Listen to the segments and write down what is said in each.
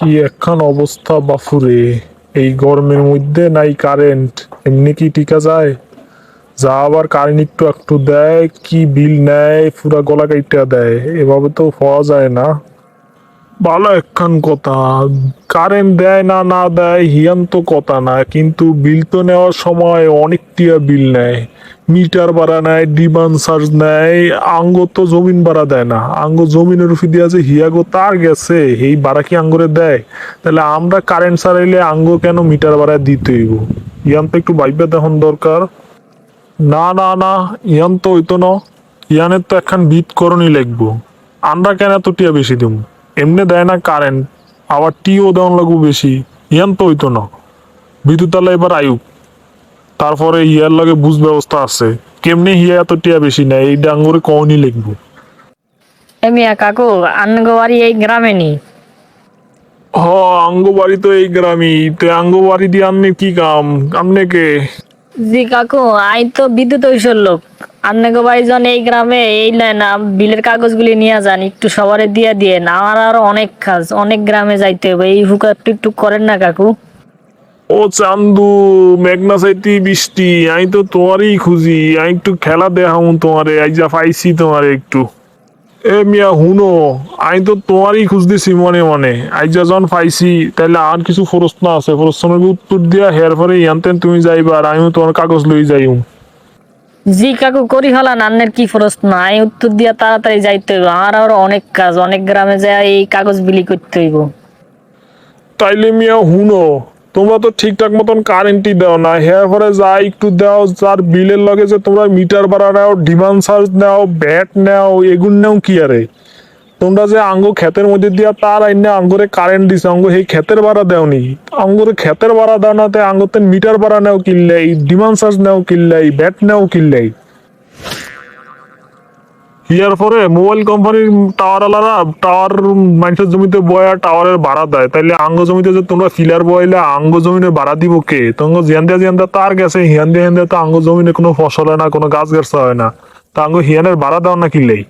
কি একখান অবস্থা বাফুরে। এই গরমের মধ্যে নাই কারেন্ট এমনি কি টিকা যায়? যা আবার কারেন্ট একটু একটু দেয়, কি বিল নেয়, পুরা গলা কাইটা দেয়, এভাবে তো পাওয়া যায় না। ভালো একখান কথা কারেন্ট দেয় না না দেয়, হিয়ান তো কথা না, কিন্তু বিল তো নেওয়ার সময় অনেক টিয়া বিল নেয়। মিটার ভাড়া নেয়, ডিমান্ড চার্জ নেয় আঙ্গ তো জমিন ভাড়া দেয় না। আঙ্গ জমিনের উপর দিয়ে আছে হিয়াগো তার গেছে, এই ভাড়া কি আঙ্গরে দেয়? তাহলে আমরা কারেন্ট সারাইলে আঙ্গ কেন মিটার ভাড়া দিতে হইব? ইয়ান তো একটু ভাইবে দেখুন দরকার। না না না, ইয়ান তো হইতো না। ইয়ানের তো একখান বিট করণই লাগবো। আমরা কেন এত টিয়া বেশি দিব এমনি দেয় না কারেন্ট আবার টিও দেওয়ান লাগবো বেশি। ইয়ান তো হইতো না। বিদ্যুৎ তাহলে এবার আয়ুক। তারপরে ইয়ার লগে বুঝ ব্যবস্থা আছে। কেমনে হিয়া এত টিয়া বেশি নেয় এই ডাঙ্গরে কনই লিখব। মিয়া কাকু আঙ্গোবাড়ি এই গ্রামে নি? হ আঙ্গ বাড়ি তো এই গ্রামই। তো আঙ্গ বাড়ি দিয়ে আপনি কি কাম? আপনি কে? জি কাকু আই তো বিদ্যুৎ ঐশ্বর লোক। আন্নগো জন এই গ্রামে এই নেন আম- বিলের কাগজগুলি নিয়ে যান একটু সবারে দিয়ে দিয়ে। না আমার আরও অনেক কাজ অনেক গ্রামে যাইতে হবে এই হুকা একটু একটু করেন না কাকু। ও চান্দু মেঘনা সাইতি বৃষ্টি আমি তো তোমারই খুঁজি আমি একটু খেলা দেখাম তোমারে আই যা পাইছি তোমারে একটু। এ মিয়া হুনো আমি তো তোমারই খুঁজতেছি মনে মনে আই যা যখন পাইছি তাহলে আর কিছু প্রশ্ন আছে প্রশ্নের উত্তর দিয়া হের পরে ইয়ানতেন তুমি যাইবা আর আমিও তোমার কাগজ লই যাইম। জি কাকু করি হলান আন্নের কি প্রশ্ন? আই উত্তর দিয়া তাড়াতাড়ি যাইতে হইব আর আরও অনেক কাজ অনেক গ্রামে যায় এই কাগজ বিলি করতে হইব। তাইলে মিয়া হুনো তোমরা তো ঠিকঠাক মতন কারেন্টই দাও না। হেয়ার পরে যা একটু দাও, যার বিলের লগে যে তোমরা মিটার ভাড়া নাও ডিমান্ড চার্জ নাও ব্যাট নাও, এগুন নাও কি আরে? তোমরা যে আঙ্গ ক্ষেতের মধ্যে দিয়া তার আইনে আঙ্গরে কারেন্ট দিছে আঙ্গ সেই ক্ষেতের ভাড়া দেওনি। আঙ্গরে ক্ষেতের ভাড়া দাও না, তে আঙ্গতে মিটার ভাড়া নেও কিনলেই ডিমান্ড চার্জ নেও কিনলেই ব্যাট নেও কিনলেই ইয়ার পরে মোবাইল কোম্পানির টাওয়ার আলারা টাওয়ার মানুষের জমিতে বয়া টাওয়ারের ভাড়া দেয়। তাইলে আঙ্গ জমিতে যে তোমরা ফিলার বইলে আঙ্গ জমিনের ভাড়া দিব কে? তোমার জিয়ান দিয়া জিয়ান দিয়া তার গেছে হিয়ান দিয়া হিয়ান দিয়া তো আঙ্গ জমিনে কোনো ফসল হয় না, কোনো গাছ গাছ হয় না। তা আঙ্গ হিয়ানের ভাড়া দেওয়া না কিনলেই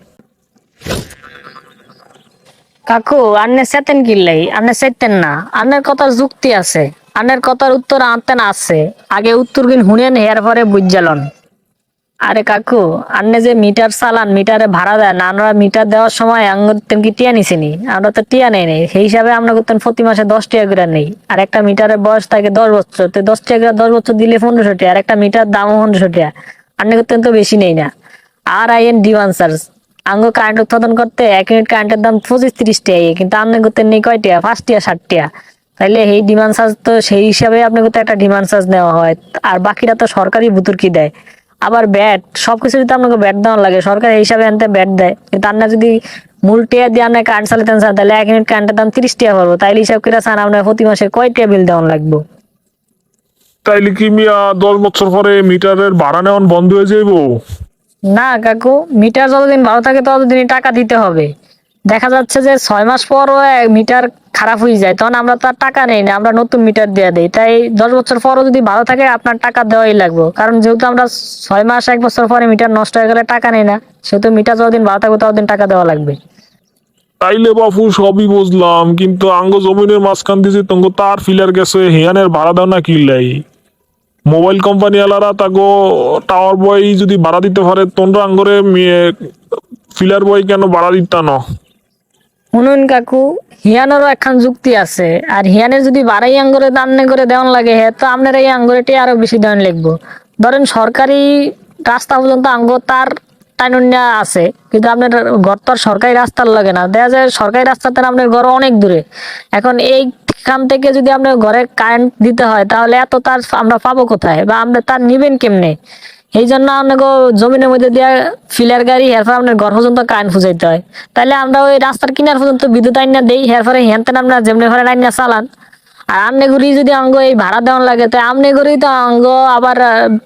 কাকু, আন্নে সেতেন কিল্লাই আন্নে সেতেন না। আন্নের কথার যুক্তি আছে। আন্নের কথার উত্তর আনতেন আছে। আগে উত্তর কিন হুনেন হেয়ার পরে বুঝজালন আরে কাকু, আন্নে যে মিটার চালান, মিটারে ভাড়া দেন আমরা মিটার দেওয়ার সময় আঙ্গুর কি টিয়া নিছিনি আমরা তো টিয়া নেই নেই। সেই হিসাবে আমরা করতেন প্রতি মাসে দশ টাকা করে নেই। আর একটা মিটারের বয়স থাকে দশ বছর, তো দশ টাকা করে দশ বছর দিলে পনেরোশো টাকা আর একটা মিটার দামও পনেরোশো টাকা আন্নে করতেন তো বেশি নেই না। আর আই এন ডিমান্ড চার্জ। আঙ্গ কারেন্ট উৎপাদন করতে এক ইউনিট কারেন্টের দাম পঁচিশ তিরিশ টাকা কিন্তু আপনি করতেন নেই কয় টাকা পাঁচ টাকা ষাট টাকা তাইলে এই ডিমান্ড চার্জ তো সেই হিসাবে আপনি করতে একটা ডিমান্ড চার্জ নেওয়া হয়। আর বাকিরা তো সরকারি ভুতুরকি দেয়। আবার ব্যাট সবকিছু যদি আপনাকে ব্যাট দেওয়া লাগে সরকার এই হিসাবে আনতে ব্যাট দেয়। কিন্তু আপনার যদি মূল টিয়া দিয়ে আপনার কারেন্ট চালাতেন চান তাহলে এক মিনিট কারেন্টের দাম তিরিশ টাকা পড়ব। তাইলে হিসাব করে চান আপনার প্রতি মাসে কয় টাকা বিল দেওয়া লাগবে? তাইলে কি মিয়া দশ বছর পরে মিটারের ভাড়া নেওয়ান বন্ধ হয়ে যাইবো? না কাকু মিটার যতদিন ভালো থাকে ততদিনই টাকা দিতে হবে। দেখা যাচ্ছে যে ছয় মাস পরও মিটার খারাপ হয়ে যায়, তখন আমরা তার টাকা নেই না, আমরা নতুন মিটার দিয়ে দিই। তাই দশ বছর পরও যদি ভালো থাকে, আপনার টাকা দেওয়াই লাগবে। কারণ যেহেতু আমরা ছয় মাস, এক বছর পরে মিটার নষ্ট হয়ে গেলে টাকা নেই না, সেহেতু মিটার যতদিন ভালো থাকবে, ততদিন টাকা দেওয়া লাগবে। তাইলে বাপু, সবই বুঝলাম, কিন্তু আঙ্গ জমিনের মাঝখান দিয়ে তঙ্গ তার ফিলার গেছে হিয়ানের ভাড়া দাও না কিনলাই মোবাইল কোম্পানি আলারা তাগো টাওয়ার বয় যদি ভাড়া দিতে পারে তোমরা আঙ্গরে ফিলার বয় কেন ভাড়া দিতা না? শুনুন কাকু, হিয়ানেরও একখান যুক্তি আছে। আর হিয়ানের যদি বাড়াই আঙ্গুরে দাম করে দেওয়ান লাগে হ্যাঁ তো আপনার এই আঙ্গুরেটি আরও বেশি দেওয়ান লাগবো। ধরেন সরকারি রাস্তা পর্যন্ত আঙ্গ তার টাইনুন্যা আছে, কিন্তু আপনার ঘর তো আর সরকারি রাস্তার লাগে না। দেখা যায় সরকারি রাস্তাতে আপনার ঘর অনেক দূরে। এখন এইখান থেকে যদি আপনার ঘরে কারেন্ট দিতে হয়, তাহলে এত তার আমরা পাবো কোথায়? বা আমরা তার নিবেন কেমনে? এই জন্য আপনাকে জমিনের মধ্যে দেওয়া ফিলার গাড়ি এরপর আপনার ঘর পর্যন্ত কারেন্ট ফুজাইতে হয়। তাহলে আমরা ওই রাস্তার কিনার পর্যন্ত বিদ্যুৎ আইনা দেই এরপরে হেনতেন আমরা যেমনি ঘরে আইনা চালান। আর আমনে ঘুরি যদি অঙ্গ এই ভাড়া দেওয়ান লাগে, তো আমনে ঘুরি তো অঙ্গ আবার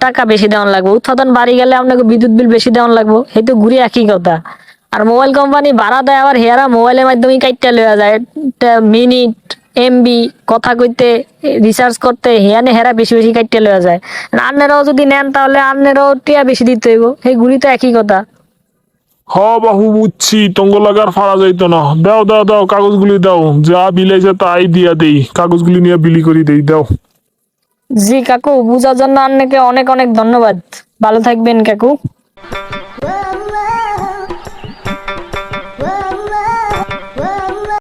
টাকা বেশি দেওয়ান লাগবে। উৎপাদন বাড়ি গেলে আপনাকে বিদ্যুৎ বিল বেশি দেওয়ান লাগবে। এই তো ঘুরি একই কথা। আর মোবাইল কোম্পানি ভাড়া দেয় আবার হেয়ারা মোবাইলের মাধ্যমে কাইটটা লওয়া যায়। মিনিট এমবি কথা কইতে রিসার্চ করতে হেয়ানে হেরা বেশি বেশি কাটতে লওয়া যায়। আন্নেরাও যদি নেন তাহলে আন্নেরাও টিয়া বেশি দিতে হইব। সেই গুলি তো একই কথা। হ বাহু বুঝছি। তঙ্গ লাগার ফাড়া যাইতো না। দাও দাও দাও কাগজগুলি দাও। যা বিলাইছে তাই দিয়া দেই। কাগজগুলি নিয়ে বিলি করি দেই দাও। জি কাকু বুঝার জন্য আপনাকে অনেক অনেক ধন্যবাদ। ভালো থাকবেন কাকু।